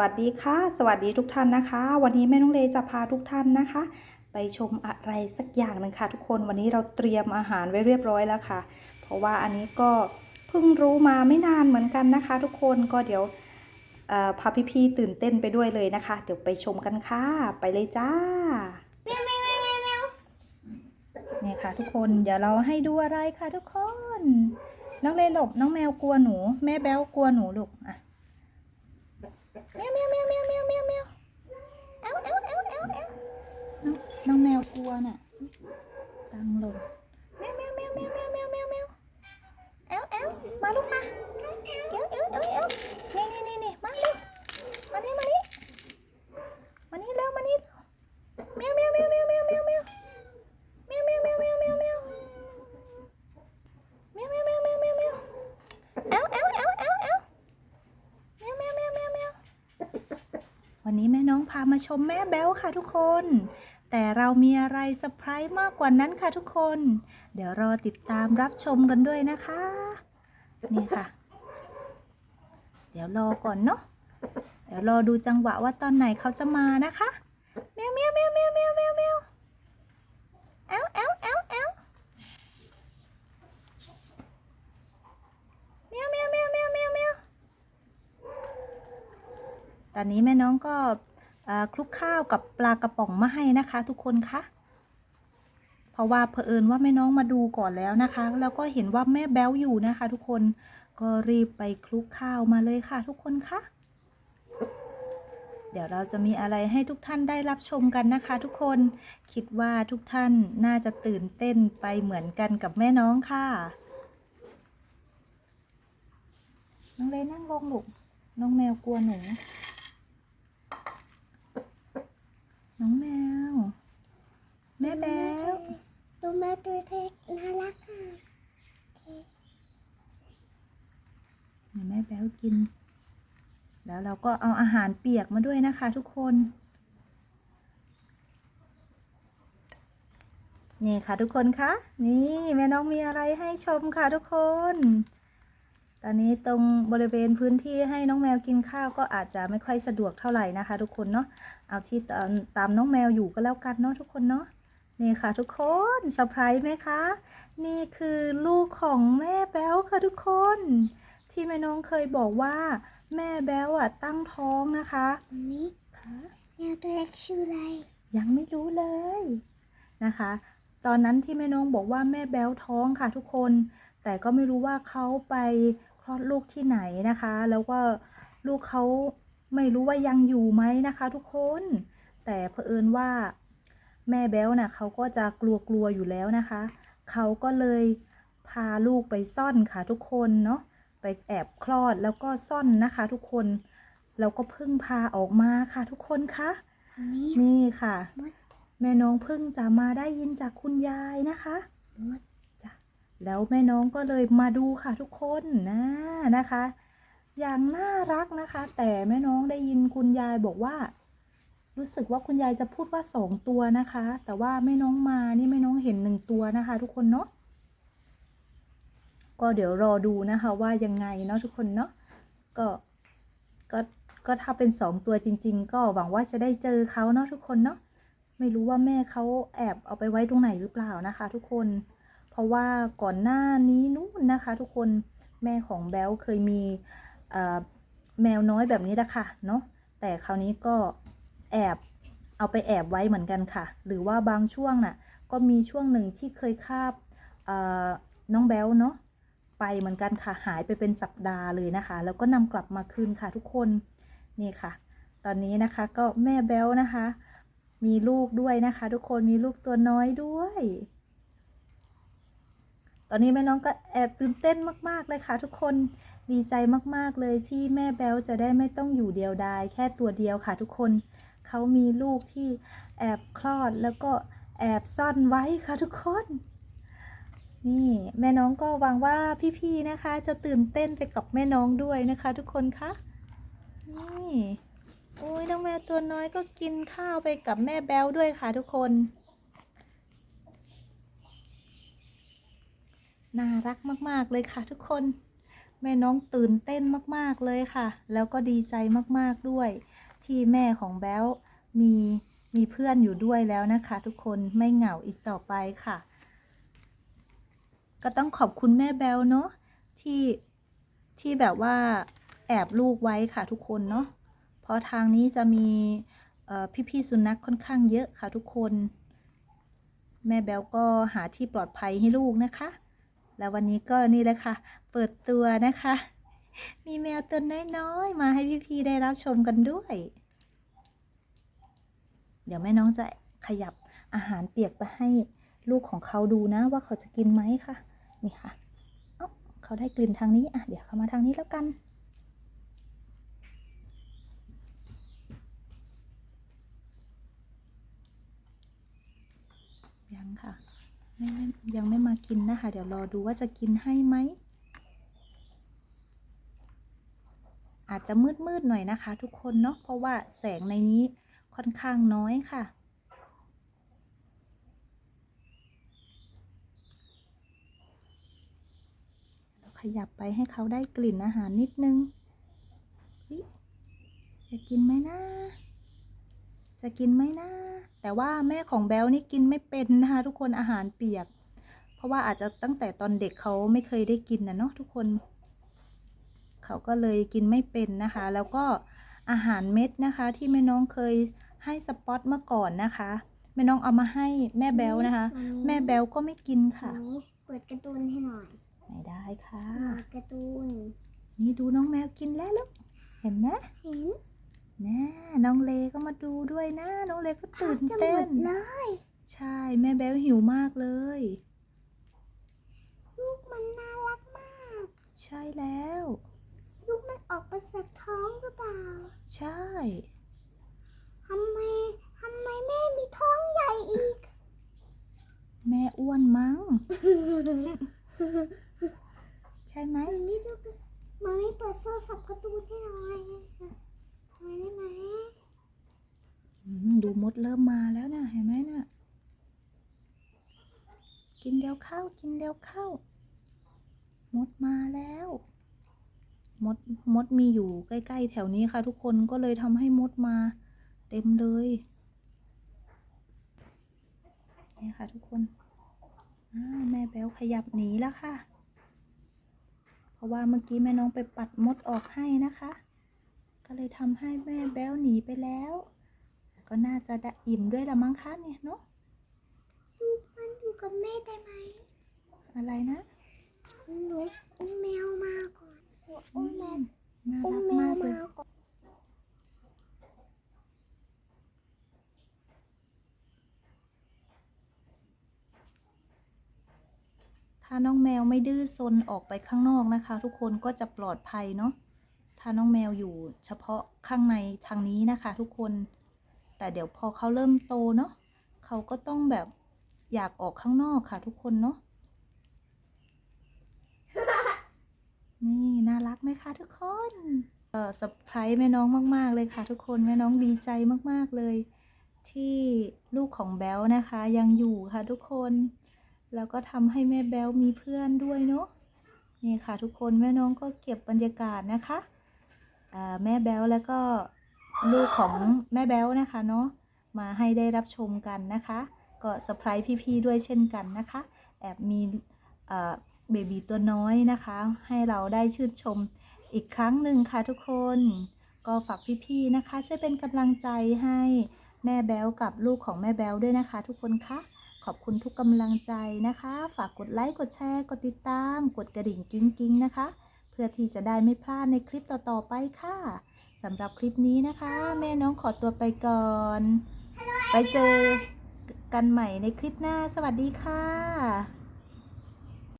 วัสดีค่ะ สวัสดีทุกท่านนะคะ วันนี้แม่น้องเลจะพาทุกท่านนะคะ ไปชมอะไรสักอย่างหนึ่งค่ะ ทุกคนวันนี้เราเตรียมอาหารไว้เรียบร้อยแล้วค่ะ เพราะว่าอันนี้ก็เพิ่งรู้มาไม่นานเหมือนกันนะคะ ทุกคนก็เดี๋ยวพาพี่ๆตื่นเต้นไปด้วยเลยนะคะ เดี๋ยวไปชมกันค่ะ ไปเลยจ้าเนี่ยค่ะ ทุกคนเดี๋ยวเราให้ดูอะไรค่ะ ทุกคน น้องเลหลบน้องแมวกลัวหนู แม่แบ้วกลัวหนูลูกอะ แมวแมวแมวแมวแมวแมวแมวเอาเอาเอาเอาเอาน้องแมวกลัวน่ะตังลง มามาชมแม่แบ๊วค่ะทุกคน แต่เรามีอะไรเซอร์ไพรส์มากกว่านั้นค่ะทุกคน เดี๋ยวรอติดตามรับชมกันด้วยนะคะ นี่ค่ะ เดี๋ยวรอก่อนเนาะเดี๋ยวรอดูจังหวะว่าตอนไหนเขาจะมานะคะแมวแมวแมวแมวแมวแมวแมวเอ้าเอ้าเอ้าเอ้าแมวแมวแมวแมวแมวแมวตอนนี้แม่น้องก็ คลุกข้าวกับปลากระป๋องมาให้นะคะ ทุกคนคะเพราะว่าเผอิญว่าแม่น้องมาดูก่อนแล้วนะคะ แล้วก็เห็นว่าแม่แบ้วอยู่นะคะ ทุกคนก็รีบไปคลุกข้าวมาเลยค่ะ ทุกคนคะเดี๋ยวเราจะมีอะไรให้ทุกท่านได้รับชมกันนะคะ ทุกคนคิดว่าทุกท่านน่าจะตื่นเต้นไปเหมือนกันกับแม่น้องค่ะ น้องเลยนั่งลงลูกน้องแมวกลัวหนู น้องแมว แม่แบ๊วดูแมวตัวเล็กน่ารักค่ะเดี๋ยวแม่แบ๊วกิน แล้วเราก็เอาอาหารเปียกมาด้วยนะคะทุกคน นี่ค่ะทุกคนคะนี่แม่น้องมีอะไรให้ชมค่ะทุกคน ตอนนี้ตรงบริเวณพื้นที่ให้น้องแมวกินข้าวก็อาจจะไม่ค่อยสะดวกเท่าไหร่นะคะ ทุกคนเนาะ เอาที่ตามตามน้องแมวอยู่ก็แล้วกันเนาะทุกคนเนาะนี่ค่ะทุกคนเซอร์ไพรส์ไหมคะ นี่คือลูกของแม่แบ๊วค่ะทุกคน ที่แม่น้องเคยบอกว่า แม่แบ๊วอะตั้งท้องนะคะวันนี้ค่ะแมวตัวเล็กชื่ออะไร ยังไม่รู้เลยนะคะ ตอนนั้นที่แม่น้องบอกว่าแม่แบ๊วท้องค่ะทุกคน แต่ก็ไม่รู้ว่าเขาไปคลอดลูกที่ไหนนะคะ แล้วก็ลูกเขา ไม่รู้ว่ายังอยู่ไหมนะคะ ทุกคน แต่เผอิญว่าแม่แบ๊วน่ะเขาก็จะกลัวๆอยู่แล้วนะคะ เขาก็เลยพาลูกไปซ่อนค่ะทุกคนเนาะไปแอบคลอดแล้วก็ซ่อนนะคะ ทุกคนแล้วก็เพิ่งพาออกมาค่ะ ทุกคนคะวันนี้นี่ค่ะมดแม่น้องเพิ่งจะมาได้ยินจากคุณยายนะคะมดจ้ะแล้วแม่น้องก็เลยมาดูค่ะทุกคนนะนะคะ อย่างน่ารักนะคะ แต่แม่น้องได้ยินคุณยายบอกว่า รู้สึกว่าคุณยายจะพูดว่าสองตัวนะคะ แต่ว่าแม่น้องมานี่แม่น้องเห็นหนึ่งตัวนะคะ ทุกคนเนาะก็เดี๋ยวรอดูนะคะว่ายังไงเนาะทุกคนเนาะก็ก็ก็ถ้าเป็นสองตัวจริง ๆ ก็หวังว่าจะได้เจอเขาเนาะทุกคนเนาะไม่รู้ว่าแม่เขาแอบเอาไปไว้ตรงไหนหรือเปล่านะคะ ทุกคน เพราะว่าก่อนหน้านี้นู้นนะคะ ทุกคนแม่ของแบลเคยมี แมวน้อยแบบนี้แหละค่ะเนาะแต่คราวนี้ก็แอบเอาไปแอบไว้เหมือนกันค่ะ หรือว่าบางช่วงน่ะก็มีช่วงหนึ่งที่เคยคาบน้องแบลเนาะไปเหมือนกันค่ะหายไปเป็นสัปดาห์เลยนะคะ แล้วก็นำกลับมาคืนค่ะทุกคนนี่ค่ะ ตอนนี้นะคะก็แม่แบลนะคะ มีลูกด้วยนะคะ ทุกคนมีลูกตัวน้อยด้วย ตอนนี้แม่น้องก็แอบตื่นเต้นมาก ๆ เลยค่ะ ทุกคนดีใจมาก ๆ เลยที่แม่แบลจะได้ไม่ต้องอยู่เดียวดายแค่ตัวเดียวค่ะ ทุกคนเขามีลูกที่แอบคลอดแล้วก็แอบซ่อนไว้ค่ะทุกคน นี่แม่น้องก็หวังว่าพี่ๆนะคะ จะตื่นเต้นไปกับแม่น้องด้วยนะคะ ทุกคนคะนี่โอ้ยน้องแมวตัวน้อยก็กินข้าวไปกับแม่แบลด้วยค่ะทุกคน น่ารักมาก ๆ เลยค่ะ ทุกคน แม่น้องตื่นเต้นมาก ๆ เลยค่ะ แล้วก็ดีใจมาก ๆ ด้วย ที่แม่ของแบ๊วมีมีเพื่อนอยู่ด้วยแล้วนะคะ ทุกคนไม่เหงาอีกต่อไปค่ะ ก็ต้องขอบคุณแม่แบ๊วเนาะที่ที่แบบว่าแอบลูกไว้ค่ะทุกคนเนาะเพราะทางนี้จะมีพี่ๆสุนัขค่อนข้างเยอะค่ะทุกคน แม่แบ๊วก็หาที่ปลอดภัยให้ลูกนะคะ แล้ววันนี้ก็นี่แหละค่ะ เปิดตัวนะคะ มีแมวตัวน้อยๆ มาให้พี่ๆได้รับชมกันด้วย เดี๋ยวแม่น้องจะขยับอาหารเปียกไปให้ลูกของเขาดูนะ ว่าเขาจะกินไหมค่ะ นี่ค่ะ เอ้าเขาได้กลิ่นทางนี้ อะ เดี๋ยวเขามาทางนี้แล้วกัน ยังค่ะไม่ไม่ ยังไม่มากินนะคะ เดี๋ยวรอดูว่าจะกินให้ไหม อาจจะมืดๆหน่อยนะคะ ทุกคนเนาะเพราะว่าแสงในนี้ค่อนข้างน้อยค่ะขยับไปให้เขาได้กลิ่นอาหารนิดนึง จะกินไหมนะ จะกินไหมนะ แต่ว่าแม่ของแบลนี่กินไม่เป็นนะคะทุกคนอาหารเปียก เพราะว่าอาจจะตั้งแต่ตอนเด็กเขาไม่เคยได้กินนะเนาะทุกคน เขาก็เลยกินไม่เป็นนะคะ แล้วก็อาหารเม็ดนะคะ ที่แม่น้องเคยให้สปอตเมื่อก่อนนะคะแม่น้องเอามาให้แม่แบลนะคะ แม่แบลก็ไม่กินค่ะอันนี้เปิดการ์ตูนให้หน่อยไม่ได้ค่ะเปิดการ์ตูนนี่ดูน้องแมวกินแล้วลูกเห็นไหมเห็นแน่น้องเลก็มาดูด้วยนะ น้องเลก็ตื่นจะหมเต้ดนเลย ใช่แม่แบลหิวมากเลยลูก มันน่ารักมาก ใช่แล้ว ลูกมันออกมาจากท้องหรือเปล่า ใช่ทำไมทำไมแม่มีท้องใหญ่อีก แม่อ้วนมั้ง ใช่ไหม มันไม่ดูมันไม่เปิดโซ่สับการ์ตูนให้หน่อยทำไมได้ไหมอืมดูมดเริ่มมาแล้วนะเห็นไหมน่ะ กินเดียวข้าวกินเดียวข้าว มดมาแล้ว มดมดมีอยู่ใกล้ ๆ แถวนี้ค่ะ ทุกคนก็เลยทำให้มดมา เต็มเลยนี่ค่ะ ทุกคนอ่าแม่แบ๊วขยับหนีแล้วค่ะ เพราะว่าเมื่อกี้แม่น้องไปปัดมดออกให้นะคะ ก็เลยทำให้แม่แบ๊วหนีไปแล้ว ก็น่าจะได้อิ่มด้วยละมั้งคะเนี่ยเนาะลูกมันอยู่กับแม่ได้ไหม อะไรนะ หนูอุ้มแมวมาก่อนหนูอุ้มแมวน่าอุ้รัมกแมวมาก่อนถ้าน้องแมวไม่ดื้อซนออกไปข้างนอกนะคะ ทุกคนก็จะปลอดภัยเนาะถ้าน้องแมวอยู่เฉพาะข้างในทางนี้นะคะ ทุกคน แต่เดี๋ยวพอเขาเริ่มโตเนาะเขาก็ต้องแบบอยากออกข้างนอกค่ะ ทุกคนเนาะ นี่น่ารักไหมคะทุกคนเออเซอร์ไพรส์แม่น้องมาก ๆ เลยค่ะ ทุกคนแม่น้องดีใจมากๆเลย ที่ลูกของแบลนะคะ ยังอยู่ค่ะทุกคน แล้วก็ทำให้แม่แบลมีเพื่อนด้วยเนาะนี่ค่ะทุกคนแม่น้องก็เก็บบรรยากาศนะคะแม่แบลแล้วก็ลูกของแม่แบลนะคะเนาะมาให้ได้รับชมกันนะคะ ก็เซอร์ไพรส์พี่ๆด้วยเช่นกันนะคะ แอบมี เบบีตัวน้อยนะคะ ให้เราได้ชื่นชมอีกครั้งหนึ่งค่ะทุกคน ก็ฝากพี่ๆนะคะ ช่วยเป็นกำลังใจให้แม่แบลกับลูกของแม่แบลด้วยนะคะ ทุกคนคะขอบคุณทุกกำลังใจนะคะ ฝากกดไลค์กดแชร์กดติดตาม กดกระดิ่งกิ้งกิ้งนะคะ เพื่อที่จะได้ไม่พลาดในคลิปต่อๆไปค่ะสำหรับคลิปนี้นะคะ แม่น้องขอตัวไปก่อน ไปเจอกันใหม่ในคลิปหน้าสวัสดีค่ะ